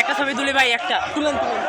একটা ছবি তুলি ভাই একটা। তুলেন তুলেন।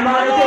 আমার